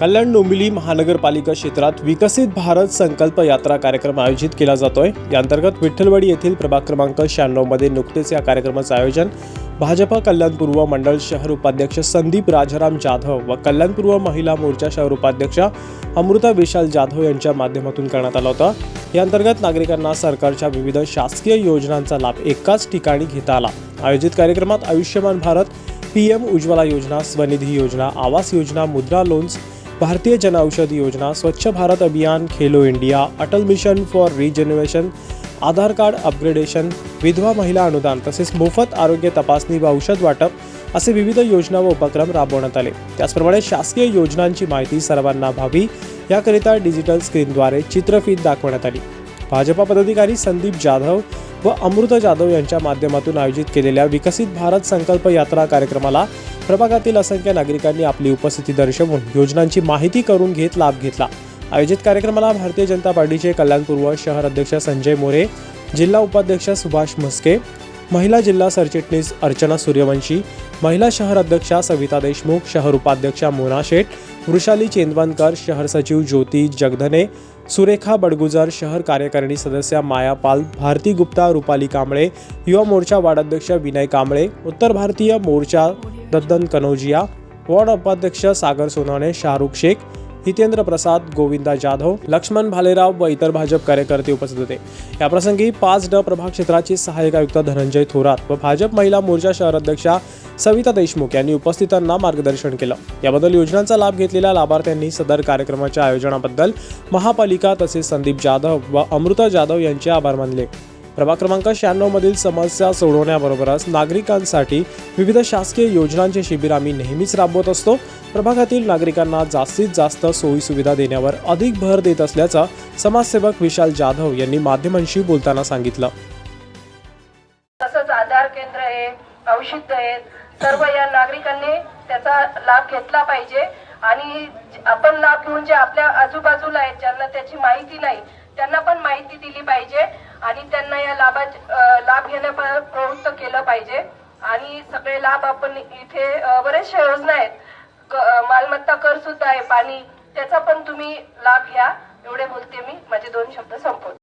कल्याण डोंबिवली महानगरपालिका क्षेत्रात विकसित भारत संकल्प यात्रा कार्यक्रम आयोजित केला जातोय. या अंतर्गत विठ्ठलवाडी येथील प्रभाग क्रमांक शहाण्णवमध्ये नुकतेच या कार्यक्रमाचं आयोजन भाजपा कल्याण पूर्व मंडळ शहर उपाध्यक्ष संदीप राजाराम जाधव व कल्याण पूर्व महिला मोर्चा शहर उपाध्यक्षा अमृता विशाल जाधव यांच्या माध्यमातून करण्यात आला होता. या अंतर्गत नागरिकांना सरकारच्या विविध शासकीय योजनांचा लाभ एकाच ठिकाणी घेता आला. आयोजित कार्यक्रमात आयुष्यमान भारत पी एम उज्ज्वला योजना स्वनिधी योजना आवास योजना मुद्रा लोन्स भारतीय जनऔषधी योजना Swachh Bharat Abhiyan Khelo India Atal mission for regeneration Aadhaar card upgradation विधवा महिला अनुदान तसेच मोफत आरोग्य तपासणी व औषध वाटप असे विविध योजना व उपक्रम राबवण्यात आले. त्याचप्रमाणे शासकीय योजनांची माहिती सर्वांना व्हावी याकरिता डिजिटल स्क्रीनद्वारे चित्रफीत दाखवण्यात आली. भाजपा पदाधिकारी संदीप जाधव व अमृता जाधव यांच्या माध्यमातून आयोजित केलेल्या विकसित भारत संकल्प यात्रा कार्यक्रमाला प्रभागातील असंख्य नागरिकांनी आपली उपस्थिती दर्शवून योजनांची माहिती करून घेत लाभ घेतला. आयोजित कार्यक्रमाला भारतीय जनता पार्टीचे कल्याणपूर्व शहर अध्यक्ष संजय मोरे जिल्हा उपाध्यक्ष सुभाष म्हस्के महिला जिल्हा सरचिटणीस अर्चना सूर्यवंशी महिला शहर अध्यक्षा सविता देशमुख शहर उपाध्यक्षा मोना शेठ वृषाली चेंदवनकर शहर सचिव ज्योती जगधने सुरेखा बडगुजर शहर कार्यकारिणी सदस्या माया पाल भारती गुप्ता रुपाली कांबळे युवा मोर्चा वार्डाध्यक्ष विनय कांबळे उत्तर भारतीय मोर्चा दद्दन कनौजिया वॉर्ड उपाध्यक्ष सागर सोनवणे शाहरुख शेख हितेंद्र प्रसाद गोविंदा जाधव लक्ष्मण भालेराव व इतर भाजप कार्यकर्ते उपस्थित होते. याप्रसंगी पाच ड प्रभाग क्षेत्राचे सहाय्यक आयुक्त धनंजय थोरात व भाजप महिला मोर्चा शहर अध्यक्षा सविता देशमुख यांनी उपस्थितांना मार्गदर्शन केलं. याबद्दल योजनांचा लाभ घेतलेल्या लाभार्थ्यांनी सदर कार्यक्रमाच्या आयोजनाबद्दल महापालिका तसेच संदीप जाधव व अमृता जाधव यांचे आभार मानले. प्रभाग क्रमांक शहाण्णवमधील समस्या सोडवण्याबरोबरच नागरिकांसाठी विविध शासकीय योजनांचे शिबिर आम्ही नेहमीच राबवत असतो. प्रभागातील नागरिकांना जास्तीत जास्त सोयी सुविधा देण्यावर अधिक भर देत असल्याचं समाजसेवक विशाल जाधव यांनी माध्यमांशी बोलताना सांगितलं. तसंच आधार केंद्र आहे औषध आहेत सर्व या नागरिकांनी त्याचा लाभ घेतला पाहिजे. आणि आपण लाभ घेऊन जे आपल्या आजूबाजूला आहेत ज्यांना त्याची माहिती नाही त्यांना पण माहिती दिली पाहिजे. आणि त्यांना या लाभा लाभ घेण्या प्रवृत्त केलं पाहिजे. आणि सगळे लाभ आपण इथे बऱ्याचशा बरेचशा योजना आहेत. क- मालमत्ता कर सुद्धा आहे पाणी त्याचा पण तुम्ही लाभ घ्या. एवढे बोलते मी. माझे दोन शब्द संपवते.